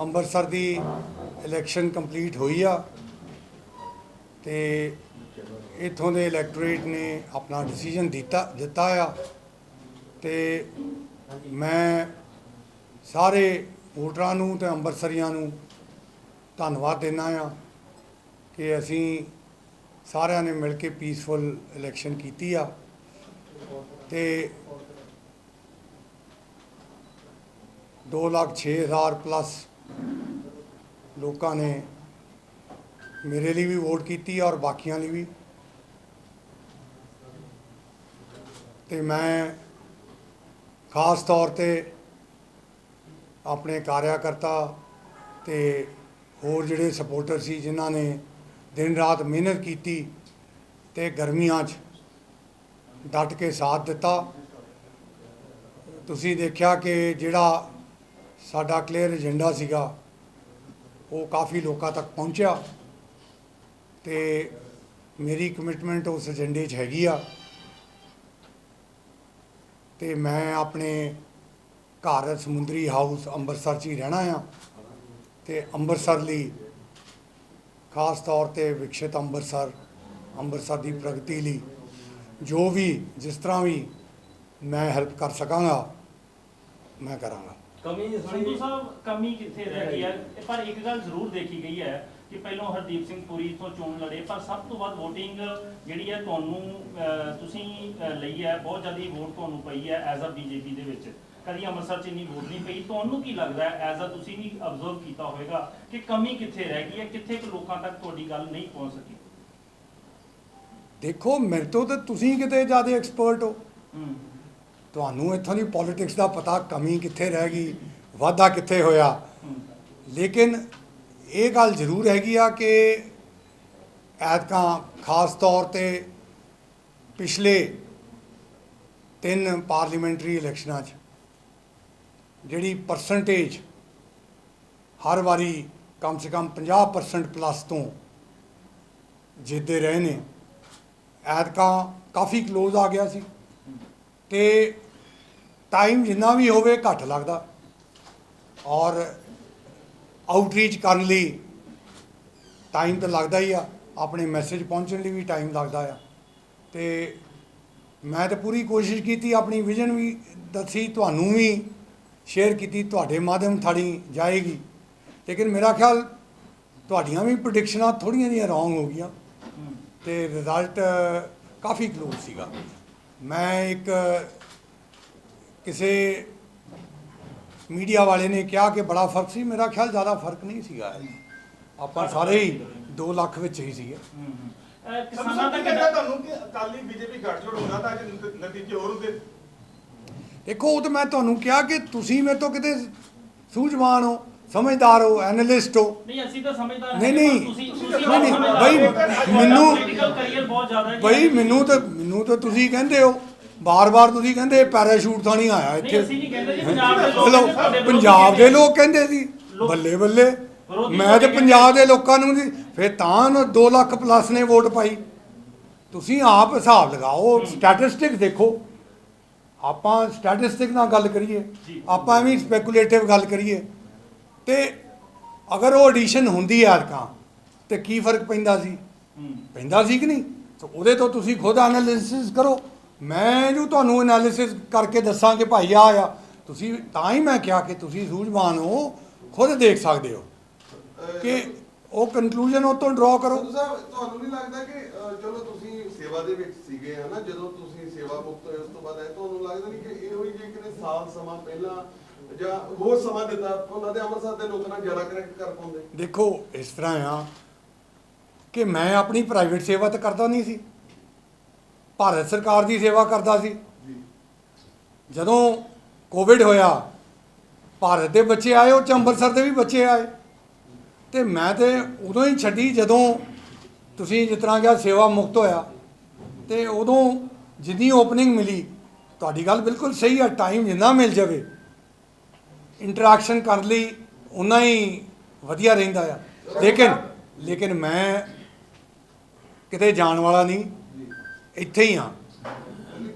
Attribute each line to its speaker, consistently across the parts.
Speaker 1: ਅੰਮ੍ਰਿਤਸਰ ਦੀ election complete ਹੋਈ ਆ ਤੇ ਇਥੋਂ ਦੇ ਇਲੈਕਟੋਰੇਟ ਨੇ ਆਪਣਾ ਡਿਸੀਜਨ ਦਿੱਤਾ ਦਿੱਤਾ ਆ ਤੇ ਮੈਂ ਸਾਰੇ ਵੋਟਰਾਂ ਨੂੰ ਤੇ ਅੰਮ੍ਰਿਤਸਰੀਆਂ ਨੂੰ ਧੰਨਵਾਦ ਦੇਣਾ ਆ ਕਿ ਅਸੀਂ ਸਾਰਿਆਂ ਨੇ ਮਿਲ ਕੇ ਪੀਸਫੁਲ ਇਲੈਕਸ਼ਨ ਕੀਤੀ ਆ ਤੇ 2 ਲੱਖ 6 ਹਜ਼ਾਰ ਪਲੱਸ ਲੋਕਾਂ ਨੇ ਮੇਰੇ ਲਈ ਵੀ ਵੋਟ ਕੀਤੀ ਔਰ ਬਾਕੀਆਂ ਲਈ ਵੀ। ਤੇ ਮੈਂ ਖਾਸ ਤੌਰ ਤੇ ਆਪਣੇ ਕਾਰਿਆਕਰਤਾ ਤੇ ਹੋਰ ਜਿਹੜੇ ਸਪੋਰਟਰ ਸੀ, ਜਿਨ੍ਹਾਂ ਨੇ ਦਿਨ ਰਾਤ ਮਿਹਨਤ ਕੀਤੀ ਤੇ ਗਰਮੀਆਂ 'ਚ ਡਟ ਕੇ ਸਾਥ ਦਿੱਤਾ। ਤੁਸੀਂ ਦੇਖਿਆ ਕਿ ਜਿਹੜਾ ਸਾਡਾ ਕਲੀਅਰ ਏਜੰਡਾ ਸੀਗਾ। ਉਹ ਕਾਫੀ ਲੋਕਾਂ ਤੱਕ ਪਹੁੰਚਿਆ ਤੇ ਮੇਰੀ ਕਮਿਟਮੈਂਟ ਉਸ ਏਜੰਡੇ 'ਚ ਹੈਗੀ ਆ। ਤੇ ਮੈਂ ਆਪਣੇ ਘਰ ਸਮੁੰਦਰੀ ਹਾਊਸ ਅੰਮ੍ਰਿਤਸਰ 'ਚ ਹੀ ਰਹਿਣਾ ਆ। ਤੇ ਅੰਮ੍ਰਿਤਸਰ ਲਈ ਖਾਸ ਤੌਰ ਤੇ ਵਿਕਸਿਤ ਅੰਮ੍ਰਿਤਸਰ ਅੰਮ੍ਰਿਤਸਰ ਦੀ ਪ੍ਰਗਤੀ ਲਈ ਜੋ ਵੀ ਜਿਸ ਤਰ੍ਹਾਂ ਵੀ ਮੈਂ ਹੈਲਪ ਕਰ ਸਕਾਂਗਾ, ਮੈਂ ਕਰਾਂਗਾ।
Speaker 2: ਕਮੀ
Speaker 3: ਸੰਧੂ ਸਾਹਿਬ ਕਮੀ ਕਿੱਥੇ ਰਹਿ ਗਈ ਹੈ? ਪਰ ਇੱਕ ਗੱਲ ਜ਼ਰੂਰ ਦੇਖੀ ਗਈ ਹੈ ਕਿ ਪਹਿਲਾਂ ਹਰਦੀਪ ਸਿੰਘ ਪੁਰੀ ਤੋਂ ਚੋਣ ਲੜੇ ਪਰ ਸਭ ਤੋਂ ਵੱਧ VOTING ਜਿਹੜੀ ਹੈ ਤੁਹਾਨੂੰ ਤੁਸੀਂ ਲਈ ਹੈ। ਬਹੁਤ ਜ਼ਿਆਦਾ ਵੋਟ ਤੁਹਾਨੂੰ ਪਈ ਹੈ ਐਜ਼ ਅ ਬੀਜੇਪੀ ਦੇ ਵਿੱਚ। ਕਦੀ ਅੰਮ੍ਰਿਤਸਰ 'ਚ ਇੰਨੀ ਵੋਟ ਨਹੀਂ ਪਈ। ਤੁਹਾਨੂੰ ਕੀ ਲੱਗਦਾ ਹੈ? ਐਜ਼ ਅ ਤੁਸੀਂ ਵੀ ਅਬਜ਼ਰਵ ਕੀਤਾ ਹੋਵੇਗਾ ਕਿ ਕਮੀ ਕਿੱਥੇ ਰਹਿ ਗਈ ਹੈ? ਕਿੱਥੇ ਕੁ ਲੋਕਾਂ ਤੱਕ ਤੁਹਾਡੀ ਗੱਲ ਨਹੀਂ ਪਹੁੰਚ ਸਕੀ?
Speaker 1: ਦੇਖੋ ਮੇਰੇ ਤੋਂ ਤਾਂ ਤੁਸੀਂ ਕਿਤੇ ਜ਼ਿਆਦਾ ਐਕਸਪਰਟ ਹੋ।
Speaker 3: ਹੂੰ।
Speaker 1: ਤੁਹਾਨੂੰ ਇੱਥੋਂ ਦੀ ਪੋਲਿਟਿਕਸ ਦਾ ਪਤਾ ਕਮੀ ਕਿੱਥੇ ਰਹਿ ਗਈ, ਵਾਧਾ ਕਿੱਥੇ ਹੋਇਆ। ਲੇਕਿਨ ਇਹ ਗੱਲ ਜ਼ਰੂਰ ਹੈਗੀ ਆ ਕਿ ਐਤਕਾਂ ਖਾਸ ਤੌਰ ਤੇ ਪਿਛਲੇ ਤਿੰਨ ਪਾਰਲੀਮੈਂਟਰੀ ਇਲੈਕਸ਼ਨਾਂ 'ਚ ਜਿਹੜੀ ਪਰਸੈਂਟੇਜ ਹਰ ਵਾਰੀ ਕਮ ਸੇ ਕਮ 50% ਪਲੱਸ ਤੋਂ ਜਿੱਤਦੇ ਰਹੇ ਨੇ, ਐਤਕਾਂ ਕਾਫੀ ক্লোਜ਼ ਆ ਗਿਆ ਸੀ। ਤੇ ਟਾਈਮ ਜਿੰਨਾ ਵੀ ਹੋਵੇ ਘੱਟ ਲੱਗਦਾ। ਔਰ ਆਊਟਰੀਚ ਕਰਨ ਲਈ ਟਾਈਮ ਤਾਂ ਲੱਗਦਾ ਹੀ ਆ। ਆਪਣੇ ਮੈਸੇਜ ਪਹੁੰਚਣ ਲਈ ਵੀ ਟਾਈਮ ਲੱਗਦਾ ਆ। ਤੇ ਮੈਂ ਤਾਂ ਪੂਰੀ ਕੋਸ਼ਿਸ਼ ਕੀਤੀ ਆਪਣੀ ਵਿਜ਼ਨ ਵੀ ਦੱਸੀ ਤੁਹਾਨੂੰ ਵੀ ਸ਼ੇਅਰ ਕੀਤੀ ਤੁਹਾਡੇ ਮਾਧਿਅਮ ਥਾੜੀ ਜਾਏਗੀ। ਲੇਕਿਨ ਮੇਰਾ ਖਿਆਲ ਤੁਹਾਡੀਆਂ ਵੀ ਪ੍ਰੈਡਿਕਸ਼ਨਾਂ ਥੋੜੀਆਂ ਜਿਹੀਆਂ ਰੋਂਗ ਹੋ ਗਈਆਂ। ਤੇ ਰਿਜ਼ਲਟ ਕਾਫੀ ਕਲੋਜ਼ ਸੀਗਾ। ਮੈਂ ਇੱਕ ਕਿਸੇ ਮੀਡੀਆ ਵਾਲੇ ਨੇ ਕਿਹਾ ਕਿ ਬੜਾ ਫ਼ਰਕ ਸੀ ਮੇਰਾ ਖਿਆਲ ਜ਼ਿਆਦਾ ਫ਼ਰਕ ਨਹੀਂ ਸੀਗਾ ਆਪਾਂ ਸਾਰੇ ਹੀ 2 ਲੱਖ ਵਿੱਚ ਹੀ ਸੀਗੇ
Speaker 3: ਹੂੰ ਹੂੰ। ਅਹ,
Speaker 4: ਸੰਧੂ
Speaker 3: ਕਿਸਾਨਾਂ
Speaker 4: ਸਾਹਿਬ
Speaker 3: ਦਾ
Speaker 4: ਕੀ ਕਹਿੰਦਾ ਤੁਹਾਨੂੰ ਕਿ ਅਕਾਲੀ ਬੀਜੇਪੀ ਗੱਠਜੋੜ ਹੁੰਦਾ ਤਾਂ ਅੱਜ ਨ- ਨਤੀਜੇ ਹੋਰ ਹੁੰਦੇ
Speaker 1: ਦੇਖੋ ਉਹ ਤਾਂ ਮੈਂ ਤੁਹਾਨੂੰ ਕਿਹਾ ਕਿ ਤੁਸੀਂ ਮੇਰੇ ਤੋਂ ਕਿਤੇ ਸੂਝਵਾਨ ਹੋ ਸਮਝਦਾਰ ਹੋ ਐਨਾਲਿਸਟ ਹੋ
Speaker 3: ਨਹੀਂ ਅਸੀਂ ਤਾਂ ਸਮਝਦਾਰ
Speaker 1: ਨਹੀਂ, ਨਹੀਂ।
Speaker 3: ਤੁਸੀਂ
Speaker 4: ਨਹੀਂ,
Speaker 3: ਤੁਸੀਂ
Speaker 1: ਨਹੀਂ,
Speaker 3: ਸਮਝਦਾਰ
Speaker 1: ਬਈ, ਮੈਨੂੰ-
Speaker 3: political career ਬਹੁਤ ਜ਼ਿਆਦਾ ਹੈ।
Speaker 1: ਬਈ ਮੈਨੂੰ ਤਾਂ ਮੈਨੂੰ ਤਾਂ ਤੁਸੀਂ ਕਹਿੰਦੇ ਹੋ ਬਾਰ-ਬਾਰ ਤੁਸੀਂ ਕਹਿੰਦੇ ਪੈਰਾਸ਼ੂਟ ਤਾਂ ਨਹੀਂ ਆਇਆ
Speaker 3: ਨਹੀਂ ਅਸੀਂ
Speaker 1: ਇੱਥੇ
Speaker 3: ਨਹੀਂ ਕਹਿੰਦੇ ਜੀ ਪੰਜਾਬ ਦੇ ਲੋਕ ਸਾਡੇ ਵਿਰੋਧੀ
Speaker 1: ਪੰਜਾਬ ਦੇ। ਲੋਕ ਕਹਿੰਦੇ ਸੀ। ਬੱਲੇ ਬੱਲੇ
Speaker 3: ਵਿਰੋਧੀ
Speaker 1: ਮੈਂ ਤੇ ਪੰਜਾਬ ਦੇ ਲੋਕਾਂ ਨੂੰ ਜੀ ਫਿਰ ਤਾਂ 2 ਲੱਖ ਪਲੱਸ ਨੇ ਵੋਟ ਪਾਈ। ਤੁਸੀਂ ਆਪ ਹਿਸਾਬ ਲਗਾਓ ਸਟੈਟਿਸਟਿਕ ਦੇਖੋ। ਆਪਾਂ ਸਟੈਟਿਸਟਿਕ ਨਾਲ ਗੱਲ ਕਰੀਏ।
Speaker 3: ਜੀ।
Speaker 1: ਆਪਾਂ ਐਵੇਂ ਸਪੈਕੂਲੇਟਿਵ ਗੱਲ ਕਰੀਏ। ਤੇ ਅਗਰ ਉਹ ਐਡੀਸ਼ਨ ਹੁੰਦੀ ਹੈ ਅਰਕਾਂ ਤੇ ਕੀ ਫ਼ਰਕ ਪੈਂਦਾ ਸੀ?
Speaker 3: ਹੂੰ।
Speaker 1: ਪੈਂਦਾ ਸੀ ਕਿ ਨਹੀਂ? ਤਾਂ ਉਹਦੇ ਤੋਂ ਤੁਸੀਂ ਖੁਦ ਐਨਾਲਿਸਿਸ ਕਰੋ। ਮੈਂ ਜੋ ਤੁਹਾਨੂੰ ਐਨਾਲਿਸਿਸ ਕਰਕੇ ਦੱਸਾਂ ਕਿ ਭਾਈ ਆ ਆ। ਤੁਸੀਂ ਤਾਂ ਹੀ ਮੈਂ ਕਿਹਾ ਕਿ ਤੁਸੀਂ ਸੂਝਵਾਨ ਹੋ ਖੁਦ ਦੇਖ ਸਕਦੇ ਹੋ। ਕਿ ਉਹ ਕਨਕਲੂਜਨ ਉਹ ਤੋਂ ਡਰਾ ਕਰੋ
Speaker 5: ਸਾਹਿਬ ਤੁਹਾਨੂੰ ਨਹੀਂ ਲੱਗਦਾ ਕਿ ਅਹ, ਚਲੋ ਤੁਸੀਂ ਸੇਵਾ ਦੇ ਵਿੱਚ ਸੀਗੇ ਹਨਾ ਜਦੋਂ ਤੁਸੀਂ ਸੇਵਾ ਮੁਕਤ ਹੋਏ ਉਸ ਤੋਂ ਬਾਅਦ ਆਏ ਤੁਹਾਨੂੰ ਲੱਗਦਾ ਨਹੀਂ ਕਿ ਇਹੋ ਹੀ ਜੇ ਕਿਤੇ ਸਾਲ ਸਮਾਂ ਪਹਿਲਾਂ ਜਾਂ ਹੋਰ ਸਮਾਂ ਦਿੱਤਾ ਉਹਨਾਂ ਦੇ ਅੰਮ੍ਰਿਤਸਰ ਦੇ ਲੋਕਾਂ ਨਾਲ ਜ਼ਿਆਦਾ ਕਨੈਕਟ ਕਰ ਪਾਉਂਦੇ?
Speaker 1: ਦੇਖੋ ਇਸ ਤਰ੍ਹਾਂ ਆ ਕਿ ਮੈਂ ਆਪਣੀ ਪ੍ਰਾਈਵੇਟ ਸੇਵਾ ਤਾਂ ਕਰਦਾ ਨਹੀਂ ਸੀ। ਭਾਰਤ ਸਰਕਾਰ ਦੀ ਸੇਵਾ ਕਰਦਾ ਸੀ।
Speaker 5: ਜੀ।
Speaker 1: ਜਦੋਂ ਕੋਵਿਡ ਹੋਇਆ ਭਾਰਤ ਦੇ ਬੱਚੇ ਆਏ ਉਹ 'ਚ ਅੰਮ੍ਰਿਤਸਰ ਦੇ ਵੀ ਬੱਚੇ ਆਏ। ਤੇ ਮੈਂ ਤੇ ਉਦੋਂ ਹੀ ਛੱਡੀ ਜਦੋਂ ਤੁਸੀਂ ਜਿਸ ਤਰ੍ਹਾਂ ਕਿਹਾ ਸੇਵਾ ਮੁਕਤ ਹੋਇਆ। ਤੇ ਉਦੋਂ ਜਿੰਨੀ ਓਪਨਿੰਗ ਮਿਲੀ ਤੁਹਾਡੀ ਗੱਲ ਬਿਲਕੁਲ ਸਹੀ ਆ ਟਾਈਮ ਜਿੰਨਾ ਮਿਲ ਜਾਵੇ ਇੰਟਰੈਕਸ਼ਨ ਕਰਨ ਲਈ ਉਨਾ ਹੀ ਵਧੀਆ ਰਹਿੰਦਾ ਆ। ਲੇਕਿਨ ਲੇਕਿਨ ਮੈਂ ਕਿਤੇ ਜਾਣ ਵਾਲਾ ਨਹੀਂ। ਇੱਥੇ ਹੀ ਹਾਂ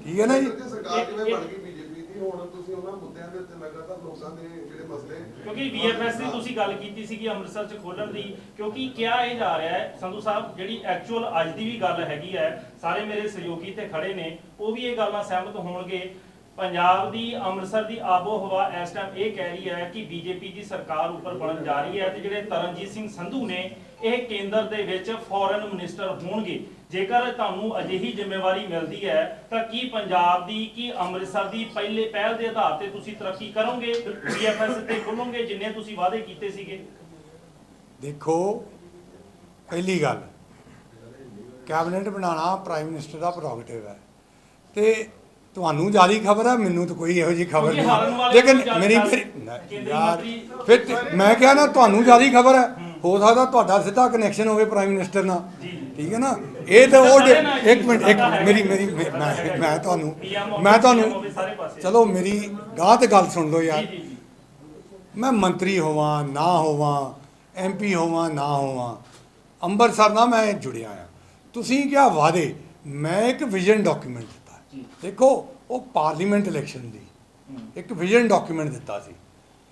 Speaker 1: ਠੀਕ ਹੈ ਨਾ ਜੀ?
Speaker 5: ਸਰਕਾਰ ਜਿਵੇਂ ਬਣ ਗਈ ਬੀਜੇਪੀ ਦੀ? ਹੁਣ ਤੁਸੀਂ ਉਹਨਾਂ ਮੁੱਦਿਆਂ ਦੇ ਉੱਤੇ ਲਗਾਤਾਰ ਲੋਕਾਂ ਦੇ ਜਿਹੜੇ ਮਸਲੇ
Speaker 3: ਕਿਉਂਕਿ ਵੀਐਫਐਸ ਦੀ ਤੁਸੀਂ ਗੱਲ ਕੀਤੀ ਸੀਗੀ ਅੰਮ੍ਰਿਤਸਰ ਚ ਖੋਲਣ ਦੀ ਕਿਉਂਕਿ ਕਿਹਾ ਇਹ ਜਾ ਰਿਹਾ ਹੈ ਸੰਧੂ ਸਾਹਿਬ ਜਿਹੜੀ ਐਕਚੁਅਲ ਅੱਜ ਦੀ ਵੀ ਗੱਲ ਹੈਗੀ ਹੈ ਸਾਰੇ ਮੇਰੇ ਸਹਿਯੋਗੀ ਤੇ ਖੜੇ ਨੇ ਉਹ ਵੀ ਇਹ ਗੱਲ ਨਾਲ ਸਹਿਮਤ ਹੋਣਗੇ। ਪੰਜਾਬ ਦੀ, ਅੰਮ੍ਰਿਤਸਰ ਦੀ ਆਬੋ ਹਵਾ ਇਸ ਟਾਈਮ ਇਹ ਕਹਿ ਰਹੀ ਹੈ ਕਿ ਬੀਜੇਪੀ ਦੀ ਸਰਕਾਰ ਉੱਪਰ ਬਣਨ ਜਾ ਰਹੀ ਹੈ ਤੇ ਜਿਹੜੇ ਤਰਨਜੀਤ ਸਿੰਘ ਸੰਧੂ ਨੇ, ਇਹ ਕੇਂਦਰ ਦੇ ਵਿੱਚ ਫੋਰਨ ਮਿਨਿਸਟਰ ਹੋਣਗੇ। ਜੇਕਰ ਤੁਹਾਨੂੰ ਅਜਿਹੀ ਜ਼ਿੰਮੇਵਾਰੀ ਮਿਲਦੀ ਹੈ, ਤਾਂ ਕੀ ਪੰਜਾਬ ਦੀ, ਕੀ ਅੰਮ੍ਰਿਤਸਰ ਦੀ ਪਹਿਲੇ ਪਹਿਲ ਦੇ ਆਧਾਰ ਤੇ ਤੁਸੀਂ ਤਰੱਕੀ ਕਰੋਗੇ? ਬੀਐਫਐਸ ਤੇ ਖੁੱਲੋਗੇ ਜਿੰਨੇ ਤੁਸੀਂ ਵਾਅਦੇ ਕੀਤੇ ਸੀਗੇ?
Speaker 1: ਦੇਖੋ, ਪਹਿਲੀ ਗੱਲ, ਕੈਬਨਿਟ ਬਣਾਉਣਾ ਪ੍ਰਾਈਮ ਮਿਨਿਸਟਰ ਦਾ ਪ੍ਰੋਗਰੇਟਿਵ ਹੈ। ਤੇ ਤੁਹਾਨੂੰ ਜ਼ਿਆਦਾ ਖਬਰ ਹੈ ਮੈਨੂੰ ਤਾਂ ਕੋਈ ਇਹੋ ਜੀ ਖਬਰ ਨਹੀਂ ਲੇਕਿਨ ਮੇਰੀ
Speaker 3: ਕੇਂਦਰੀ
Speaker 1: ਯਾਰ ਫਿਰ ਮੈਂ ਕਿਹਾ ਨਾ ਤੁਹਾਨੂੰ ਜ਼ਿਆਦਾ ਖਬਰ ਹੈ ਹੋ ਸਕਦਾ ਤੁਹਾਡਾ ਸਿੱਧਾ ਕਨੈਕਸ਼ਨ ਹੋਵੇ ਪ੍ਰਾਈਮ ਮਿਨਿਸਟਰ ਨਾਲ। ਠੀਕ ਹੈ ਨਾ ਇਹ ਤਾਂ ਉਹ ਇੱਕ ਮਿੰਟ ਇੱਕ ਮੇਰੀ। ਮੇਰੀ ਮੈਂ ਤੁਹਾਨੂੰ ਮੈਂ ਤੁਹਾਨੂੰ। ਚਲੋ ਮੇਰੀ ਗਾਹ ਤੇ ਗੱਲ ਸੁਣ ਲਓ ਯਾਰ ਮੈਂ ਮੰਤਰੀ ਹੋਵਾਂ ਨਾ ਹੋਵਾਂ ਐਮਪੀ ਹੋਵਾਂ ਨਾ ਹੋਵਾਂ ਅੰਮ੍ਰਿਤਸਰ ਨਾਲ ਮੈਂ ਜੁੜਿਆ ਆ ਤੁਸੀਂ ਕਿਹਾ ਵਾਅਦੇ ਮੈਂ ਇੱਕ ਵਿਜ਼ਨ ਡਾਕੂਮੈਂਟ। ਦੇਖੋ ਉਹ ਪਾਰਲੀਮੈਂਟ ਇਲੈਕਸ਼ਨ ਦੀ ਇੱਕ ਵਿਜ਼ਨ ਡਾਕੂਮੈਂਟ ਦਿੱਤਾ ਸੀ।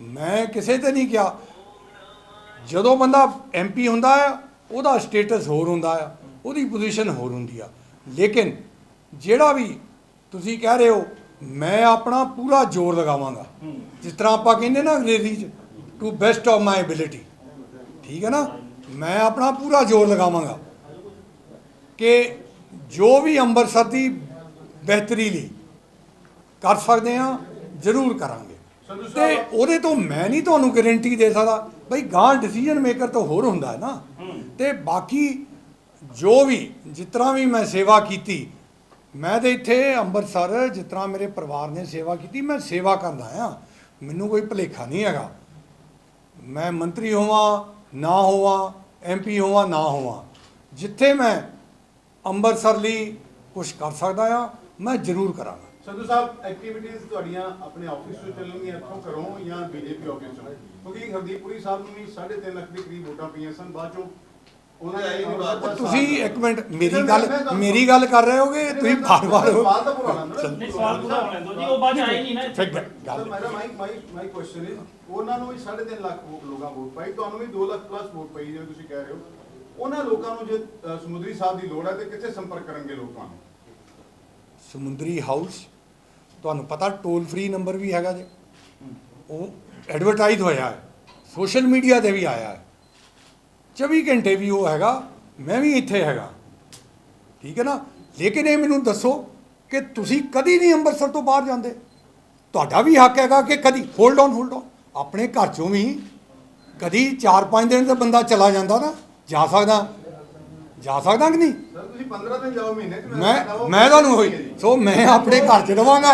Speaker 1: ਮੈਂ ਕਿਸੇ ਤੇ ਨਹੀਂ ਕਿਹਾ। ਜਦੋਂ ਬੰਦਾ ਐਮਪੀ ਹੁੰਦਾ ਆ ਉਹਦਾ ਸਟੇਟਸ ਹੋਰ ਹੁੰਦਾ ਆ ਉਹਦੀ ਪੋਜੀਸ਼ਨ ਹੋਰ ਹੁੰਦੀ ਆ। ਲੇਕਿਨ ਜਿਹੜਾ ਵੀ ਤੁਸੀਂ ਕਹਿ ਰਹੇ ਹੋ ਮੈਂ ਆਪਣਾ ਪੂਰਾ ਜ਼ੋਰ ਲਗਾਵਾਂਗਾ। ਜਿਸ ਤਰ੍ਹਾਂ ਆਪਾਂ ਕਹਿੰਦੇ ਨਾ ਅੰਗਰੇਜ਼ੀ ਚ to best of my ability ਠੀਕ ਹੈ ਨਾ? ਮੈਂ ਆਪਣਾ ਪੂਰਾ ਜ਼ੋਰ ਲਗਾਵਾਂਗਾ ਕਿ ਜੋ ਵੀ ਅੰਮ੍ਰਿਤਸਰ ਦੀ ਬਿਹਤਰੀ ਲਈ ਕਰ ਸਕਦੇ ਆ ਜ਼ਰੂਰ ਕਰਾਂਗੇ। ਤੇ ਉਹਦੇ ਤੋਂ ਮੈਂ ਨਹੀਂ ਤੁਹਾਨੂੰ ਗਾਰੰਟੀ ਦੇ ਸਕਦਾ। ਬਈ ਗਾਂ ਡਿਸੀਜਨ ਮੇਕਰ ਤਾਂ ਹੋਰ ਹੁੰਦਾ ਹੈ ਨਾ। ਤੇ ਬਾਕੀ ਜੋ ਵੀ ਤਰ੍ਹਾਂ ਵੀ ਮੈਂ ਸੇਵਾ ਕੀਤੀ ਮੈਂ ਤੇ ਇੱਥੇ ਅੰਮ੍ਰਿਤਸਰ ਤਰ੍ਹਾਂ ਮੇਰੇ ਪਰਿਵਾਰ ਨੇ ਸੇਵਾ ਕੀਤੀ ਮੈਂ ਸੇਵਾ ਕਰਦਾ ਆ ਮੈਨੂੰ ਕੋਈ ਭੁਲੇਖਾ ਨਹੀਂ ਹੈਗਾ। ਮੈਂ ਮੰਤਰੀ ਹੋਵਾਂ ਨਾ ਹੋਵਾਂ ਐਮਪੀ ਹੋਵਾਂ ਨਾ ਹੋਵਾਂ। ਜਿੱਥੇ ਮੈਂ ਅੰਮ੍ਰਿਤਸਰ ਲਈ ਕੁਝ ਕਰ ਸਕਦਾ ਆ ਮੈਂ ਜ਼ਰੂਰ ਕਰਾਂਗਾ।
Speaker 2: ਸੰਧੂ ਸਾਹਿਬ ਐਕਟੀਵਿਟੀਜ਼ ਤੁਹਾਡੀਆਂ ਆਪਣੇ ਆਫਿਸ ਤੋਂ ਚੱਲਣਗੀਆਂ ਇੱਥੋਂ ਘਰੋਂ ਜਾਂ ਬੀਜੇਪੀ ਆਫਿਸ ਤੋਂ ਕਿਉਂਕਿ ਹਰਦੀਪੁਰੀ ਸਾਹਿਬ ਨੂੰ ਵੀ 3.5 ਲੱਖ ਦੇ ਕਰੀਬ ਵੋਟਾਂ ਪਈਆਂ ਸਨ ਬਾਅਦ ਚੋਂ ਉਹਨਾਂ ਇਹ
Speaker 1: ਤੁਸੀਂ ਇੱਕ ਮਿੰਟ ਮੇਰੀ ਗੱਲ ਮੇਰੀ ਗੱਲ ਕਰ ਰਹੇ ਹੋਗੇ? ਤੁਸੀਂ ਬਾਰ-ਬਾਰ ਹੋ
Speaker 2: ਸਵਾਲ ਤਾਂ ਪੂਰਾ ਹੋਣਾ ਨਾ।
Speaker 3: ਨਹੀਂ ਸਵਾਲ ਪੂਰਾ ਹੋਣ ਦਿਓ ਜੀ ਉਹ ਬਾਅਦ ਚ ਆਏ ਨਹੀਂ ਨਾ ਇੱਥੇ।
Speaker 1: ਫਿਰ ਗੱਲ-
Speaker 2: ਸਰ
Speaker 1: ਗੱਲ
Speaker 2: ਮੇਰਾ ਮਾਈ ਮਾਈ ਮਾਈ ਕੁਐਸਚਨ ਹੈ ਉਹਨਾਂ ਨੂੰ ਵੀ 3.5 ਲੱਖ ਵੋ- ਲੋਕਾਂ ਵੋਟ ਪਾਈ ਤੁਹਾਨੂੰ ਵੀ 2 ਲੱਖ ਪਲੱਸ ਵੋਟ ਪਈ ਜਿਵੇਂ ਤੁਸੀਂ ਕਹਿ ਰਹੇ ਹੋ। ਉਹਨਾਂ ਲੋਕਾਂ ਨੂੰ ਜੇ ਸਮੁੰਦਰੀ ਸਾਹਿਬ ਦੀ ਲੋੜ ਹੈ ਤੇ ਕਿੱਥੇ ਸੰਪਰਕ ਕਰਨਗੇ ਲੋਕਾਂ ਨੂੰ?
Speaker 1: ਸਮੁੰਦਰੀ ਹਾਊਸ। ਤੁਹਾਨੂੰ ਪਤਾ ਟੋਲ ਫ੍ਰੀ ਨੰਬਰ ਵੀ ਹੈਗਾ ਜੇ। ਉਹ ਐਡਵਰਟਾਈਜ਼ ਹੋਇਆ ਹੈ। ਸੋਸ਼ਲ ਮੀਡੀਆ ਤੇ ਵੀ ਆਇਆ ਹੈ। 24 ਘੰਟੇ ਵੀ ਉਹ ਹੈਗਾ, ਮੈਂ ਵੀ ਇੱਥੇ ਹੈਗਾ। ਠੀਕ ਹੈ ਨਾ? ਲੇਕਿਨ ਇਹ ਮੈਨੂੰ ਦੱਸੋ ਕਿ ਤੁਸੀਂ ਕਦੀ ਨਹੀਂ ਅੰਮ੍ਰਿਤਸਰ ਤੋਂ ਬਾਹਰ ਜਾਂਦੇ। ਤੁਹਾਡਾ ਵੀ ਹੱਕ ਹੈਗਾ ਕਿ ਕਦੀ ਹੋਲਡ ਔਨ ਹੋਲਡ ਔਨ ਆਪਣੇ ਘਰ ਚੋਂ ਵੀ ਕਦੀ 4-5 ਦਿਨ ਦਾ ਬੰਦਾ ਚਲਾ ਜਾਂਦਾ ਨਾ, ਜਾ ਸਕਦਾ। ਜਾ ਸਕਦਾ ਕਿ ਨਹੀਂ?
Speaker 2: ਸਰ ਤੁਸੀਂ 15 ਦਿਨ ਜਾਓ ਮਹੀਨੇ ਚ
Speaker 1: ਮੈਂ ਮੈਂ ਤੁਹਾਨੂੰ ਹੋਈ ਸੋ ਮੈਂ ਆਪਣੇ ਘਰ ਚ ਰਵਾਂਗਾ।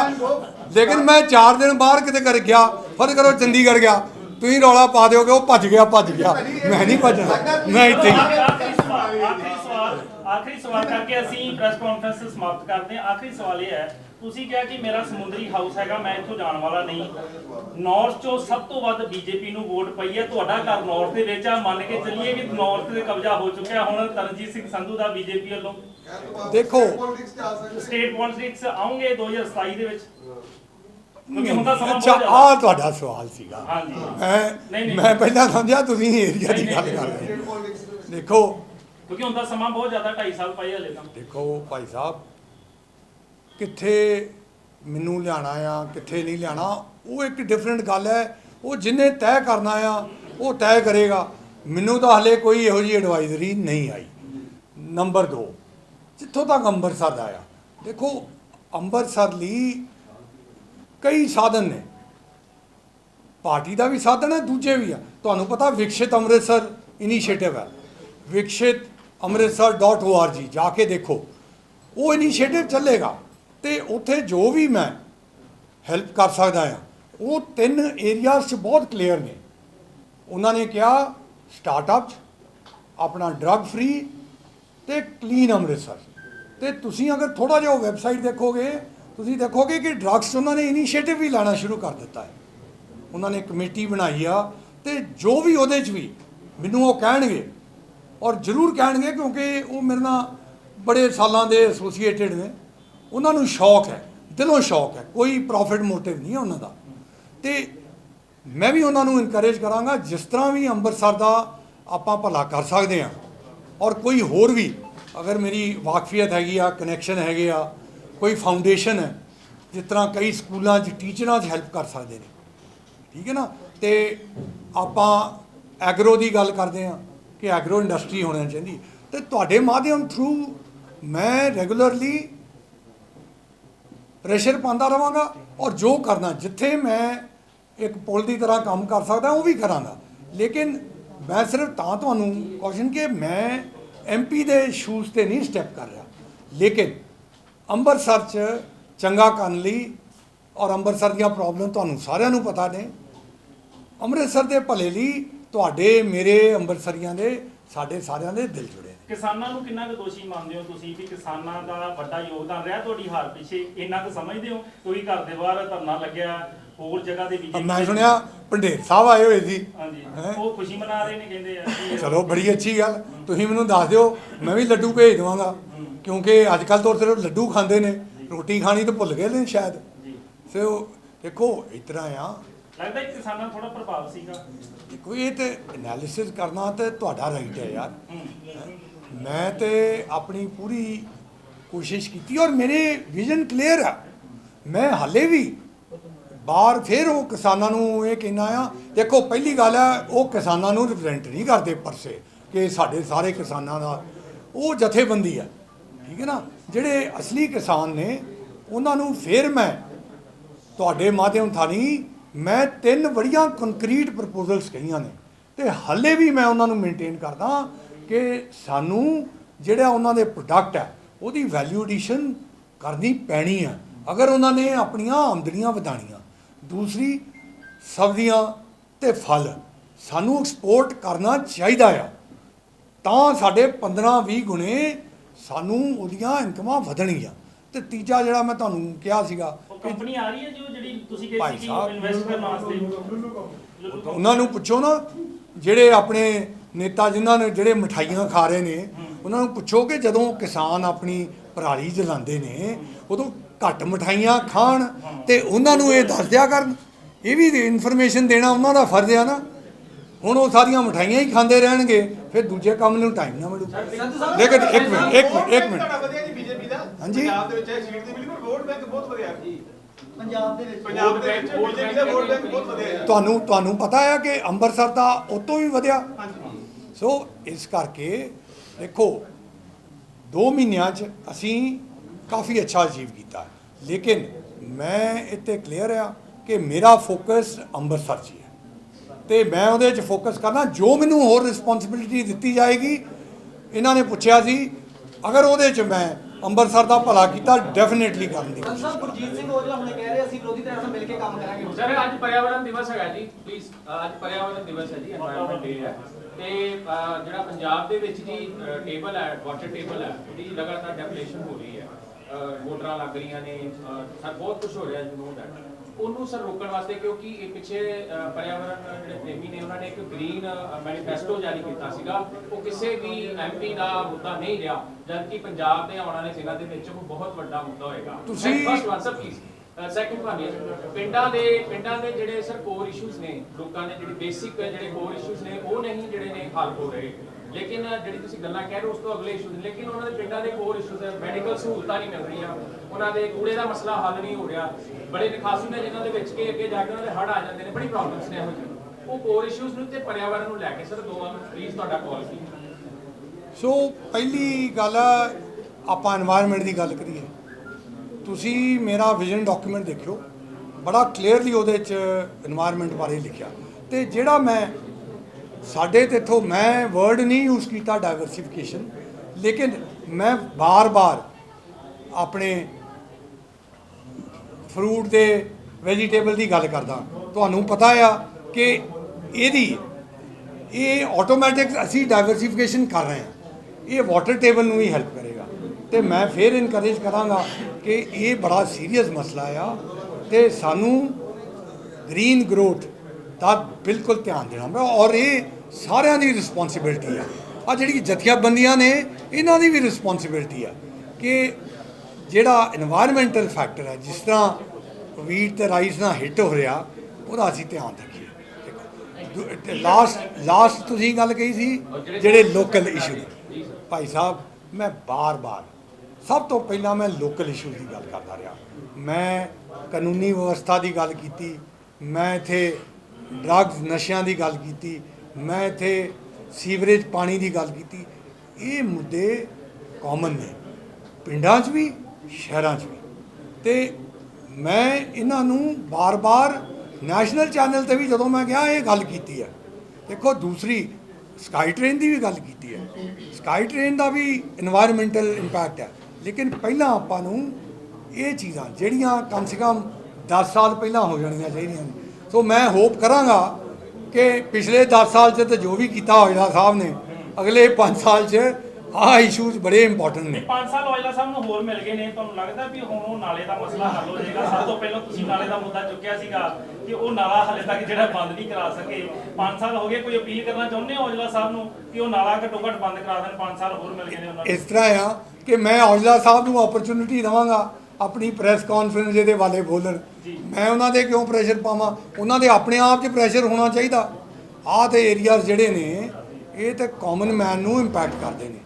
Speaker 1: ਲੇਕਿਨ ਮੈਂ 4 ਦਿਨ ਬਾਹਰ ਕਿਤੇ ਕਰ ਗਿਆ ਫਰਜ਼ ਕਰੋ ਚੰਡੀਗੜ੍ਹ ਗਿਆ ਤੁਸੀਂ ਰੌਲਾ ਪਾ ਦਿਓਗੇ ਉਹ ਭੱਜ ਗਿਆ ਭੱਜ ਗਿਆ। ਮੈਂ ਨਹੀਂ ਭੱਜਣਾ। ਮੈਂ ਇੱਥੇ ਹੀ।
Speaker 3: ਆਖਰੀ ਸਵਾਲ ਆਖਰੀ ਸਵਾਲ ਆਖਰੀ ਸਵਾਲ ਕਰਕੇ ਅਸੀਂ ਪ੍ਰੈਸ ਕਾਨਫਰੰਸ ਸਮਾਪਤ ਕਰਦੇ ਹਾਂ। ਆਖਰੀ ਸਵਾਲ ਇਹ ਹੈ ਤੁਸੀਂ ਕਿਹਾ ਕਿ ਮੇਰਾ ਸਮੁੰਦਰੀ ਹਾਊਸ ਹੈਗਾ ਮੈਂ ਇੱਥੋਂ ਜਾਣ ਵਾਲਾ ਨਹੀਂ। ਨਾਰਥ ਚੋਂ ਸਭ ਤੋਂ ਵੱਧ ਬੀਜੇਪੀ ਨੂੰ ਵੋਟ ਪਈ ਹੈ ਤੁਹਾਡਾ ਘਰ ਨਾਰਥ ਦੇ ਵਿੱਚ ਆ। ਮੰਨ ਕੇ ਚੱਲੀਏ ਕਿ ਨਾਰਥ ਤੇ ਕਬਜ਼ਾ ਹੋ ਚੁੱਕਿਆ ਹੁਣ ਤਰਨਜੀਤ ਸਿੰਘ ਸੰਧੂ ਦਾ ਬੀਜੇਪੀ ਵੱਲੋਂ।
Speaker 1: ਦੇਖੋ।
Speaker 3: ਸਟੇਟ ਪੋਲਿਟਿਕਸ ਆਉਂਗੇ 2027 ਦੇ ਵਿੱਚ।
Speaker 1: ਅੱਛਾ
Speaker 3: ਬਹੁਤ ਜ਼ਿਆਦਾ।
Speaker 1: ਆ ਤੁਹਾਡਾ ਸਵਾਲ ਸੀਗਾ।
Speaker 3: ਹਾਂਜੀ।
Speaker 1: ਮੈਂ
Speaker 3: ਨਹੀਂ, ਨਹੀਂ।
Speaker 1: ਮੈਂ ਪਹਿਲਾਂ ਸਮਝਿਆ ਤੁਸੀਂ ਏਰੀਆ ਦੀ ਗੱਲ। ਕਰ ਰਹੇ
Speaker 5: ਦੇ
Speaker 1: ਦੇਖੋ।
Speaker 3: ਕਿਉਂਕਿ ਤਾਂ ਸਮਾਂ ਬਹੁਤ ਜ਼ਿਆਦਾ 2.5 ਸਾਲ ਪਏ ਹਲੇ ਤਾਂ।
Speaker 1: ਦੇਖੋ ਭਾਈ ਸਾਹਿਬ ਕਿੱਥੇ ਮੈਨੂੰ ਲਿਆਣਾ ਆ, ਕਿੱਥੇ ਨਹੀਂ ਲਿਆਣਾ ਉਹ ਇੱਕ ਡਿਫਰੈਂਟ ਗੱਲ ਹੈ। ਉਹ ਜਿੰਨੇ ਤੈਅ ਕਰਨਾ ਆ, ਉਹ ਤੈਅ ਕਰੇਗਾ। ਮੈਨੂੰ ਤਾਂ ਹਲੇ ਕੋਈ ਇਹੋ ਜਿਹੀ ਐਡਵਾਈਜ਼ਰੀ ਨਹੀਂ ਆਈ। ਨੰਬਰ 2 ਜਿੱਥੋਂ ਤੱਕ ਅੰਮ੍ਰਿਤਸਰ ਦਾ ਆ। ਦੇਖੋ, ਅੰਮ੍ਰਿਤਸਰ ਲਈ ਕਈ ਸਾਧਨ ਨੇ। ਪਾਰਟੀ ਦਾ ਵੀ ਸਾਧਨ ਹੈ, ਦੂਜੇ ਵੀ ਆ। ਤੁਹਾਨੂੰ ਪਤਾ ਵਿਕਸਿਤ ਅੰਮ੍ਰਿਤਸਰ ਇਨੀਸ਼ੀਏਟਿਵ ਹੈ। ਵਿਕਸਿਤ ਅੰਮ੍ਰਿਤਸਰ.org ਜਾ ਕੇ ਦੇਖੋ। ਉਹ ਇਨੀਸ਼ੀਏਟਿਵ ਚੱਲੇਗਾ। ਤੇ ਉੱਥੇ ਜੋ ਵੀ ਮੈਂ ਹੈਲਪ ਕਰ ਸਕਦਾ ਆ ਉਹ ਤਿੰਨ ਏਰੀਆਜ਼ 'ਚ ਬਹੁਤ ਕਲੀਅਰ ਨੇ। ਉਹਨਾਂ ਨੇ ਕਿਹਾ ਸਟਾਰਟਅਪ ਆਪਣਾ ਡਰੱਗ ਫ੍ਰੀ ਤੇ ਕਲੀਨ ਅੰਮ੍ਰਿਤਸਰ। ਤੇ ਤੁਸੀਂ ਅਗਰ ਥੋੜਾ ਜਿਹਾ ਵੈਬਸਾਈਟ ਦੇਖੋਗੇ, ਤੁਸੀਂ ਦੇਖੋਗੇ ਕਿ ਡਰੱਗਸ ਉਹਨਾਂ ਨੇ ਇਨੀਸ਼ੀਏਟਿਵ ਵੀ ਲੈਣਾ ਸ਼ੁਰੂ ਕਰ ਦਿੱਤਾ ਹੈ। ਉਹਨਾਂ ਨੇ ਕਮੇਟੀ ਬਣਾਈ ਆ ਤੇ ਜੋ ਵੀ ਉਹਦੇ 'ਚ ਵੀ ਮੈਨੂੰ ਉਹ ਕਹਿਣਗੇ ਔਰ ਜ਼ਰੂਰ ਕਹਿਣਗੇ ਕਿਉਂਕਿ ਉਹ ਮੇਰੇ ਨਾਲ ਬੜੇ ਸਾਲਾਂ ਦੇ ਐਸੋਸੀਏਟਿਡ ਨੇ। ਉਹਨਾਂ ਨੂੰ ਸ਼ੌਕ ਹੈ, ਦਿਲੋਂ ਸ਼ੌਕ ਹੈ, ਕੋਈ ਪ੍ਰੋਫਿਟ ਮੋਟਿਵ ਨਹੀਂ ਹੈ ਉਹਨਾਂ ਦਾ। ਤੇ ਮੈਂ ਵੀ ਉਹਨਾਂ ਨੂੰ ਇਨਕਰੇਜ ਕਰਾਂਗਾ, ਜਿਸ ਤਰ੍ਹਾਂ ਵੀ ਅੰਮ੍ਰਿਤਸਰ ਦਾ ਆਪਾਂ ਭਲਾ ਕਰ ਸਕਦੇ ਹਾਂ, ਔਰ ਕੋਈ ਹੋਰ ਵੀ, ਅਗਰ ਮੇਰੀ ਵਾਕਫੀਅਤ ਹੈਗੀ ਆ ਕਨੈਕਸ਼ਨ ਹੈਗੇ ਆ, ਕੋਈ ਫਾਊਂਡੇਸ਼ਨ ਹੈ, ਜਿਸ ਤਰ੍ਹਾਂ ਕਈ ਸਕੂਲਾਂ 'ਚ ਟੀਚਰਾਂ 'ਚ ਹੈਲਪ ਕਰ ਸਕਦੇ ਨੇ। ਠੀਕ ਹੈ ਨਾ? ਤੇ ਆਪਾਂ ਐਗਰੋ ਦੀ ਗੱਲ ਕਰਦੇ ਹਾਂ, ਕਿ ਐਗਰੋ ਇੰਡਸਟਰੀ ਹੋਣੀ ਚਾਹੀਦੀ। ਤੇ ਤੁਹਾਡੇ ਮਾਧਿਅਮ ਥਰੂ ਮੈਂ ਰੈਗੂਲਰਲੀ ਪ੍ਰੈਸ਼ਰ ਪਾਉਂਦਾ ਰਵਾਂਗਾ ਔਰ ਜੋ ਕਰਨਾ, ਜਿੱਥੇ ਮੈਂ ਇੱਕ ਪੁਲ ਦੀ ਤਰ੍ਹਾਂ ਕੰਮ ਕਰ ਸਕਦਾ, ਉਹ ਵੀ ਕਰਾਂਗਾ। ਲੇਕਿਨ ਮੈਂ ਸਿਰਫ ਤਾਂ ਤੁਹਾਨੂੰ ਕੌਸ਼ਨ ਕਿ ਮੈਂ ਐਮਪੀ ਦੇ ਸ਼ੂਜ਼ ਤੇ ਨਹੀਂ ਸਟੈਪ ਕਰ ਰਿਹਾ। ਲੇਕਿਨ ਅੰਮ੍ਰਿਤਸਰ 'ਚ ਚੰਗਾ ਕਰਨ ਲਈ ਔਰ ਅੰਮ੍ਰਿਤਸਰ ਦੀਆਂ ਪ੍ਰੋਬਲਮ ਤੁਹਾਨੂੰ ਸਾਰਿਆਂ ਨੂੰ ਪਤਾ ਨੇ। ਅੰਮ੍ਰਿਤਸਰ ਦੇ ਭਲੇ ਲਈ ਤੁਹਾਡੇ, ਮੇਰੇ ਅੰਮ੍ਰਿਤਸਰੀਆਂ ਦੇ, ਸਾਡੇ ਸਾਰਿਆਂ ਦੇ ਦਿਲ ਜੁੜੇ
Speaker 3: ਕਿਸਾਨਾਂ ਨੂੰ ਕਿੰਨਾ ਕੁ ਦੋਸ਼ੀ ਮੰਨਦੇ ਹੋ ਤੁਸੀਂ ਵੀ ਕਿਸਾਨਾਂ ਦਾ ਵੱਡਾ ਯੋਗਦਾਨ ਰਿਹਾ ਤੁਹਾਡੀ ਹਾਰ ਪਿੱਛੇ? ਇੰਨਾ ਕੁ ਸਮਝਦੇ ਹੋ? ਕੋਈ ਘਰ ਦੇ ਬਾਹਰ ਧਰਨਾ ਲੱਗਿਆ ਹੋਰ ਜਗ੍ਹਾ ਦੇ ਵੀ
Speaker 1: ਮੈਂ ਸੁਣਿਆ ਪੰਡੇਰ ਸਾਹਿਬ ਆਏ ਹੋਏ ਸੀ।
Speaker 3: ਹਾਂਜੀ।
Speaker 1: ਹੈਂ?
Speaker 3: ਉਹ ਖੁਸ਼ੀ ਮਨਾ ਰਹੇ ਨੇ ਕਹਿੰਦੇ ਆ ਕਿ-
Speaker 1: ਚਲੋ ਬੜੀ ਅੱਛੀ ਗੱਲ। ਤੁਸੀਂ ਮੈਨੂੰ ਦੱਸ ਦਿਓ ਮੈਂ ਵੀ ਲੱਡੂ ਭੇਜ ਦੇਵਾਂਗਾ। ਕਿਉਂਕਿ ਅੱਜ ਕੱਲ ਤੋਂ ਸਿਰਫ ਲੱਡੂ ਖਾਂਦੇ ਨੇ। ਰੋਟੀ ਖਾਣੀ ਤਾਂ ਭੁੱਲ ਗਏ ਨੇ ਸ਼ਾਇਦ।
Speaker 3: ਜੀ।
Speaker 1: ਸੋ ਦੇਖੋ ਇਸ ਤਰ੍ਹਾਂ ਆ।
Speaker 3: ਲੱਗਦਾ ਕਿ ਕਿਸਾਨਾਂ ਨੂੰ ਥੋੜਾ ਪ੍ਰਭਾਵ ਸੀਗਾ।
Speaker 1: ਦੇਖੋ ਇਹ ਤੇ ਐਨਾਲਿਸਿਸ ਕਰਨਾ ਤੇ ਤੁਹਾਡਾ ਰਾਈਟ ਹੈ ਯਾਰ।
Speaker 3: ਹੂੰ।
Speaker 1: ਮੈਂ ਤੇ ਆਪਣੀ ਪੂਰੀ ਕੋਸ਼ਿਸ਼ ਕੀਤੀ ਔਰ ਮੇਰੇ ਵਿਜ਼ਨ ਕਲੀਅਰ ਆ। ਮੈਂ ਹਾਲੇ ਵੀ ਬਾਹਰ ਫਿਰ ਉਹ ਕਿਸਾਨਾਂ ਨੂੰ ਇਹ ਕਹਿਣਾ ਆ, ਦੇਖੋ ਪਹਿਲੀ ਗੱਲ ਹੈ ਉਹ ਕਿਸਾਨਾਂ ਨੂੰ ਰਿਪਰੈਜ਼ੈਂਟ ਨਹੀਂ ਕਰਦੇ ਪਰਸੇ ਕਿ ਸਾਡੇ ਸਾਰੇ ਕਿਸਾਨਾਂ ਦਾ ਉਹ ਜਥੇਬੰਦੀ ਆ। ਠੀਕ ਹੈ ਨਾ? ਜਿਹੜੇ ਅਸਲੀ ਕਿਸਾਨ ਨੇ, ਉਹਨਾਂ ਨੂੰ ਫਿਰ ਮੈਂ ਤੁਹਾਡੇ ਮਾਧਿਅਮ ਥਾਣੀ ਮੈਂ ਤਿੰਨ ਬੜੀਆਂ ਕੰਕਰੀਟ ਪ੍ਰਪੋਜ਼ਲਸ ਕਹੀਆਂ ਨੇ ਤੇ ਹਾਲੇ ਵੀ ਮੈਂ ਉਹਨਾਂ ਨੂੰ ਮੇਨਟੇਨ ਕਰਦਾ ਕਿ ਸਾਨੂੰ ਜਿਹੜਾ ਉਹਨਾਂ ਦੇ ਪ੍ਰੋਡਕਟ ਹੈ ਉਹਦੀ ਵੈਲਿਊ ਐਡੀਸ਼ਨ ਕਰਨੀ ਪੈਣੀ ਆ ਅਗਰ ਉਹਨਾਂ ਨੇ ਆਪਣੀਆਂ ਆਮਦਨੀਆਂ ਵਧਾਣੀਆਂ ਦੂਸਰੀ ਸਬਜ਼ੀਆਂ ਤੇ ਫਲ ਸਾਨੂੰ ਐਕਸਪੋਰਟ ਕਰਨਾ ਚਾਹੀਦਾ ਆ ਤਾਂ ਸਾਡੇ 15-20 ਗੁਣੇ ਸਾਨੂੰ ਉਹਦੀਆਂ ਇਨਕਮਾਂ ਵਧਣਗੀਆਂ ਤੇ ਤੀਜਾ ਜਿਹੜਾ ਮੈਂ ਤੁਹਾਨੂੰ ਕਿਹਾ ਸੀਗਾ
Speaker 3: ਉਹ ਕੰਪਨੀ ਆ ਰਹੀ ਹੈ ਜੋ ਜਿਹੜੀ ਤੁਸੀਂ
Speaker 1: ਭਾਈ
Speaker 3: ਕਹਿੰਦੇ ਸੀ ਕਿ ਇਨਵੈਸਟ ਕਰਨ ਵਾਸਤੇ
Speaker 1: ਉਹਨਾਂ ਨੂੰ ਪੁੱਛੋ ਨਾ ਜਿਹੜੇ ਆਪਣੇ ਨੇਤਾ ਜਿਨ੍ਹਾਂ ਨੇ ਜਿਹੜੇ ਮਠਾਈਆਂ ਖਾ ਰਹੇ ਨੇ ਉਹਨਾਂ ਨੂੰ ਪੁੱਛੋ ਕਿ ਜਦੋਂ ਕਿਸਾਨ ਆਪਣੀ ਪਰਾਲੀ ਜਲਾਉਂਦੇ ਨੇ ਉਦੋਂ ਘੱਟ ਮਠਾਈਆਂ ਖਾਣ ਤੇ ਉਹਨਾਂ ਨੂੰ ਇਹ ਦੱਸ ਦਿਆ ਕਰਨ। ਇਹ ਵੀ ਇਨਫੋਰਮੇਸ਼ਨ ਦੇਣਾ ਉਹਨਾਂ ਦਾ ਫਰਜ਼ ਆ ਨਾ। ਹੁਣ ਉਹ ਸਾਰੀਆਂ ਮਠਾਈਆਂ ਹੀ ਖਾਂਦੇ ਰਹਿਣਗੇ ਫਿਰ ਦੂਜੇ ਕੰਮ ਨੂੰ ਟਾਈਮ ਨਾ ਮਿਲੂ। ਲੇਕਿਨ ਇੱਕ ਮਿੰਟ ਇੱਕ ਮਿੰਟ ਇੱਕ ਮਿੰਟ। ਹਾਂਜੀ।
Speaker 4: ਪੰਜਾਬ ਦੇ ਵਿੱਚ ਇਹ ਸੀਟ ਦੀ ਬਿਲਕੁਲ ਵੋਟ ਬੈਂਕ ਬਹੁਤ ਵਧੀਆ ਜੀ।
Speaker 6: ਪੰਜਾਬ ਦੇ ਵਿੱਚ
Speaker 4: ਪੰਜਾਬ ਦੇ ਵਿੱਚ ਬੀਜੇਪੀ ਦਾ ਵੋਟ ਬੈਂਕ ਬਹੁਤ ਵਧੀਆ
Speaker 1: ਤੁਹਾਨੂੰ ਤੁਹਾਨੂੰ ਪਤਾ ਹੈ ਕਿ ਅੰਮ੍ਰਿਤਸਰ ਦਾ ਉਹ ਤੋਂ ਵੀ ਵਧਿਆ। ਸੋ ਇਸ ਕਰਕੇ ਦੇਖੋ 2 ਮਹੀਨਿਆਂ 'ਚ ਅਸੀਂ ਕਾਫੀ ਅੱਛਾ ਅਚੀਵ ਕੀਤਾ। ਲੇਕਿਨ ਮੈਂ ਇੱਥੇ ਕਲੀਅਰ ਆ ਕਿ ਮੇਰਾ ਫੋਕਸ ਅੰਮ੍ਰਿਤਸਰ 'ਚ ਹੈ ਤੇ ਮੈਂ ਉਹਦੇ 'ਚ ਫੋਕਸ ਕਰਨਾ ਜੋ ਮੈਨੂੰ ਹੋਰ ਰਿਸਪੌਂਸਿਬਿਲਟੀ ਦਿੱਤੀ ਜਾਏਗੀ ਇਹਨਾਂ ਨੇ ਪੁੱਛਿਆ ਸੀ ਅਗਰ ਉਹਦੇ 'ਚ ਮੈਂ ਅੰਮ੍ਰਿਤਸਰ ਦਾ ਭਲਾ ਕੀਤਾ ਡੈਫੀਨਿਟਲੀ ਕਰਨ ਦੀ
Speaker 6: ਕੋਸ਼ਿਸ਼ ਕਰਾਂਗੇ। ਗੁਰਜੀਤ ਸਿੰਘ ਔਜਲਾ ਹੁਣੇ ਕਹਿ ਰਹੇ ਅਸੀਂ ਵਿਰੋਧੀ ਧਿਰਾਂ ਨਾਲ ਮਿਲ ਕੇ ਕੰਮ ਕਰਾਂਗੇ।
Speaker 7: ਸਰ ਅੱਜ ਪਰਿਆਵਰਣ ਦਿਵਸ ਹੈਗਾ ਜੀ। ਪਲੀਜ਼ ਅੱਜ ਪਰਿਆਵਰਣ ਦਿਵਸ ਹੈ ਜੀ ਐਨਵਾਇਰਨਮੈਂਟ ਡੇ ਹੈ। ਤੇ ਜਿਹੜਾ ਪੰਜਾਬ ਦੇ ਵਿੱਚ ਜੀ ਟੇਬਲ ਹੈ ਵਾਟਰ ਟੇਬਲ ਹੈ ਉਹਦੀ ਲਗਾਤਾਰ ਡੈਫਲੇਸ਼ਨ ਹੋ ਰਹੀ ਹੈ। ਮੋਟਰਾਂ ਲੱਗ ਰਹੀਆਂ ਨੇ ਸਰ ਬਹੁਤ ਕੁਝ ਹੋ ਰਿਹਾ ਜੀ ਨੋ ਦੈਟ ਉਹਨੂੰ ਸਰ ਰੋਕਣ ਵਾਸਤੇ ਕਿਉਂਕਿ ਇਹ ਪਿੱਛੇ ਪਰਿਆਵਰਣ ਜਿਹੜੇ ਪ੍ਰੇਮੀ ਨੇ ਉਹਨਾਂ ਨੇ ਇੱਕ ਗ੍ਰੀਨ ਮੈਨੀਫੈਸਟੋ ਜਾਰੀ ਕੀਤਾ ਸੀਗਾ। ਉਹ ਕਿਸੇ ਵੀ ਐਮਪੀ ਦਾ ਮੁੱਦਾ ਨਹੀਂ ਰਿਹਾ ਜਦਕਿ ਪੰਜਾਬ ਦੇ ਆਉਣ ਵਾਲੇ ਦਿਨਾਂ ਦੇ ਵਿੱਚ ਉਹ ਬਹੁਤ ਵੱਡਾ ਮੁੱਦਾ ਹੋਏਗਾ।
Speaker 1: ਤੁਸੀਂ-
Speaker 7: first one sir please second ਭਾਵੇਂ ਪਿੰਡਾਂ ਦੇ ਪਿੰਡਾਂ ਦੇ ਜਿਹੜੇ ਸਰ ਕੋਰ ਇਸ਼ੂਜ਼ ਨੇ, ਲੋਕਾਂ ਦੇ ਜਿਹੜੇ ਬੇਸਿਕ ਜਿਹੜੇ ਕੋਰ ਇਸ਼ੂਜ਼ ਨੇ, ਉਹ ਨਹੀਂ ਜਿਹੜੇ ਨੇ ਹੱਲ ਹੋ ਰਹੇ। ਲੇਕਿਨ ਜਿਹੜੀ ਤੁਸੀਂ ਗੱਲਾਂ ਕਹਿ ਰਹੇ ਹੋ, ਉਸ ਤੋਂ ਅਗਲੇ ਇਸ਼ੂਜ਼ ਲੇਕਿਨ ਉਹਨਾਂ ਦੇ ਪਿੰਡਾਂ ਦੇ ਕੋਰ ਇਸ਼ੂਜ਼ ਹੈ ਮੈਡੀਕਲ ਸਹੂਲਤਾਂ ਨਹੀਂ ਮਿਲ ਰਹੀਆਂ। ਉਹਨਾਂ ਦੇ ਕੂੜੇ ਦਾ ਮਸਲਾ ਹੱਲ ਨਹੀਂ ਹੋ ਰਿਹਾ। ਬੜੇ ਨਿਕਾਸੂ ਨੇ ਜਿਨ੍ਹਾਂ ਦੇ ਵਿੱਚ ਕੇ ਅੱਗੇ ਜਾ ਕੇ ਉਹਨਾਂ ਦੇ ਹੜ ਆ ਜਾਂਦੇ ਨੇ, ਬੜੀ ਪ੍ਰੋਬਲਮਸ ਨੇ ਇਹੋ ਉਹ ਕੋਰ ਇਸ਼ੂਜ਼ ਨੂੰ ਤੇ ਪਰਿਆਵਰਣ ਨੂੰ ਲੈ ਕੇ ਸਰ ਦੋਵਾਂ ਨੂੰ ਪਲੀਜ਼ ਤੁਹਾਡਾ ਕਾਲ ਕੀ
Speaker 1: ਸੋ ਪਹਿਲੀ ਗੱਲ ਆਪਾਂ এনवायरमेंट ਦੀ ਗੱਲ ਕਰੀਏ। ਤੁਸੀਂ ਮੇਰਾ ਵਿਜ਼ਨ ਡਾਕੂਮੈਂਟ ਦੇਖਿਓ। ਬੜਾ ਕਲੀਅਰਲੀ ਉਹਦੇ 'ਚ এনवायरमेंट ਬਾਰੇ ਲਿਖਿਆ। ਤੇ ਜਿਹੜਾ ਮੈਂ, ਸਾਡੇ ਤੇ ਇਥੋਂ ਮੈਂ ਵਰਡ ਨਹੀਂ ਯੂਜ਼ ਕੀਤਾ ਡਾਈਵਰਸਿਫਿਕੇਸ਼ਨ ਲੇਕਿਨ ਮੈਂ ਬਾਰ-ਬਾਰ ਆਪਣੇ ਫਰੂਟ ਦੇ ਵੈਜੀਟੇਬਲ ਦੀ ਗੱਲ ਕਰਦਾ। ਤੁਹਾਨੂੰ ਪਤਾ ਆ ਕਿ ਇਹਦੀ, ਇਹ ਆਟੋਮੈਟਿਕ ਅਸੀਂ ਡਾਈਵਰਸਿਫਿਕੇਸ਼ਨ ਕਰ ਰਹੇ ਹਾਂ। ਇਹ ਵਾਟਰ ਟੇਬਲ ਨੂੰ ਹੀ ਹੈਲਪ ਤੇ ਮੈਂ ਫੇਰ ਇਨਕਰੇਜ ਕਰਾਂਗਾ ਕਿ ਇਹ ਬੜਾ ਸੀਰੀਅਸ ਮਸਲਾ ਆ ਤੇ ਸਾਨੂੰ ਗ੍ਰੀਨ ਗਰੋਥ ਦਾ ਬਿਲਕੁਲ ਧਿਆਨ ਦੇਣਾ ਮੈਂ ਔਰ ਇਹ ਸਾਰਿਆਂ ਦੀ ਰਿਸਪੌਂਸਿਬਿਲਟੀ ਆ। ਆ ਜਿਹੜੀ ਜਥੇਬੰਦੀਆਂ ਨੇ, ਇਹਨਾਂ ਦੀ ਵੀ ਰਿਸਪੌਂਸਿਬਿਲਟੀ ਆ ਕਿ ਜਿਹੜਾ এনवायरमेंटल ਫੈਕਟਰ ਹੈ ਜਿਸ ਤਰ੍ਹਾਂ ਵੀਟ ਤੇ ਰਾਈਸ ਨਾਲ ਹਿੱਟ ਹੋ ਰਿਹਾ, ਉਹਦਾ ਅਸੀਂ ਧਿਆਨ ਰੱਖੀਏ। ਲਾਸਟ ਲਾਸਟ ਤੁਸੀਂ ਗੱਲ ਕਹੀ ਸੀ, ਜਿਹੜੇ ਲੋਕਲ ਇਸ਼ੂ ਭਾਈ ਸਾਹਿਬ, ਮੈਂ ਬਾਰ-ਬਾਰ ਸਭ ਤੋਂ ਪਹਿਲਾਂ ਮੈਂ ਲੋਕਲ ਇਸ਼ੂ ਦੀ ਗੱਲ ਕਰਦਾ ਰਿਹਾ। ਮੈਂ ਕਾਨੂੰਨੀ ਵਿਵਸਥਾ ਦੀ ਗੱਲ ਕੀਤੀ, ਮੈਂ ਇੱਥੇ ਡਰੱਗਸ ਨਸ਼ਿਆਂ ਦੀ ਗੱਲ ਕੀਤੀ, ਮੈਂ ਇੱਥੇ ਸੀਵਰੇਜ ਪਾਣੀ ਦੀ ਗੱਲ ਕੀਤੀ। ਇਹ ਮੁੱਦੇ ਕਾਮਨ ਨੇ, ਪਿੰਡਾਂ 'ਚ ਵੀ, ਸ਼ਹਿਰਾਂ 'ਚ ਵੀ। ਤੇ ਮੈਂ ਇਹਨਾਂ ਨੂੰ ਬਾਰ-ਬਾਰ ਨੈਸ਼ਨਲ ਚੈਨਲ ਤੇ ਵੀ ਜਦੋਂ ਮੈਂ ਗਿਆ, ਇਹ ਗੱਲ ਕੀਤੀ ਹੈ। ਦੇਖੋ, ਦੂਸਰੀ ਸਕਾਈ ਟ੍ਰੇਨ ਦੀ ਵੀ ਗੱਲ ਕੀਤੀ ਹੈ। ਸਕਾਈ ਟ੍ਰੇਨ ਦਾ ਵੀ এনवायरमेंटल ਇੰਪੈਕਟ ਹੈ। ਲੇਕਿਨ ਪਹਿਲਾਂ ਆਪਾਂ ਨੂੰ ਇਹ ਚੀਜ਼ਾਂ, ਜਿਹੜੀਆਂ ਕਮ ਸੇ ਕਮ 10 ਸਾਲ ਪਹਿਲਾਂ ਹੋ ਜਾਣੀਆਂ ਚਾਹੀਦੀਆਂ ਨੇ। ਸੋ ਮੈਂ ਹੋਪ ਕਰਾਂਗਾ ਕਿ ਪਿਛਲੇ 10 ਸਾਲ 'ਚ ਤੇ ਜੋ ਵੀ ਕੀਤਾ ਔਜਲਾ ਸਾਹਿਬ ਨੇ, ਅਗਲੇ 5 ਸਾਲ 'ਚ ਆਹ ਇਸ਼ੂਜ਼ ਬੜੇ ਇੰਪੋਰਟੈਂਟ ਨੇ।
Speaker 3: 5 ਸਾਲ ਔਜਲਾ ਸਾਹਿਬ ਨੂੰ ਹੋਰ ਮਿਲ ਗਏ ਨੇ ਤੁਹਾਨੂੰ ਲੱਗਦਾ ਵੀ ਹੁਣ ਉਹ ਨਾਲੇ ਦਾ ਮਸਲਾ ਹੱਲ ਹੋ ਜਾਏਗਾ? ਸਭ ਤੋਂ ਪਹਿਲਾਂ ਤੁਸੀਂ ਨਾਲੇ ਦਾ ਮੁੱਦਾ ਚੁੱਕਿਆ ਸੀਗਾ ਕਿ ਉਹ ਨਾਲਾ ਹਲੇ ਤੱਕ ਜਿਹੜਾ ਬੰਦ ਨਹੀਂ ਕਰਾ ਸਕੇ। 5 ਸਾਲ ਹੋ ਗਏ ਕੋਈ ਅਪੀਲ ਕਰਨਾ ਚਾਹੁੰਦੇ ਹੋ ਔਜਲਾ ਸਾਹਿਬ ਨੂੰ ਕਿ ਉਹ ਨਾਲਾ ਘੱਟੋ ਘੱਟ ਬੰਦ ਕਰਾ ਦੇਣ? 5 ਸਾਲ ਹੋਰ ਮਿਲ ਗਏ ਨੇ ਉਹਨਾਂ ਨੂੰ।
Speaker 1: ਇਸ ਤਰ੍ਹਾਂ ਆ ਕਿ ਮੈਂ ਔਜਲਾ ਸਾਹਿਬ ਨੂੰ ਓਪਰਚੁਨਿਟੀ ਦਵਾਂਗਾ ਆਪਣੀ ਪ੍ਰੈਸ ਕਾਨਫਰੰਸ ਇਹਦੇ ਵਾਲੇ ਬੋਲਣ। ਮੈਂ ਉਹਨਾਂ ਦੇ ਕਿਉਂ ਪ੍ਰੈਸ਼ਰ ਪਾਵਾਂ? ਉਹਨਾਂ ਦੇ ਆਪਣੇ ਆਪ 'ਚ ਪ੍ਰੈਸ਼ਰ ਹੋਣਾ ਚਾਹੀਦਾ। ਆਹ ਤੇ ਏਰੀਆਜ਼ ਜਿਹੜੇ ਨੇ ਇਹ ਤੇ ਕਾਮਨ ਮੈਨ ਨੂੰ ਇੰਪੈਕਟ ਕਰਦੇ ਨੇ।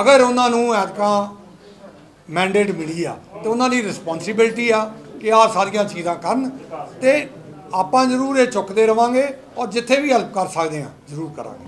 Speaker 1: ਅਗਰ ਉਹਨਾਂ ਨੂੰ ਐਤਕਾਂ ਮੈਂਡੇਟ ਮਿਲੀ ਆ, ਤੇ ਉਹਨਾਂ ਦੀ ਰਿਸਪੌਂਸਿਬਿਲਟੀ ਆ ਕਿ ਆਹ ਸਾਰੀਆਂ ਚੀਜ਼ਾਂ ਕਰਨ, ਤੇ ਆਪਾਂ ਜ਼ਰੂਰ ਇਹ ਚੁੱਕਦੇ ਰਵਾਂਗੇ ਔਰ ਜਿੱਥੇ ਵੀ ਹੈਲਪ ਕਰ ਸਕਦੇ ਆ ਜ਼ਰੂਰ ਕਰਾਂਗੇ।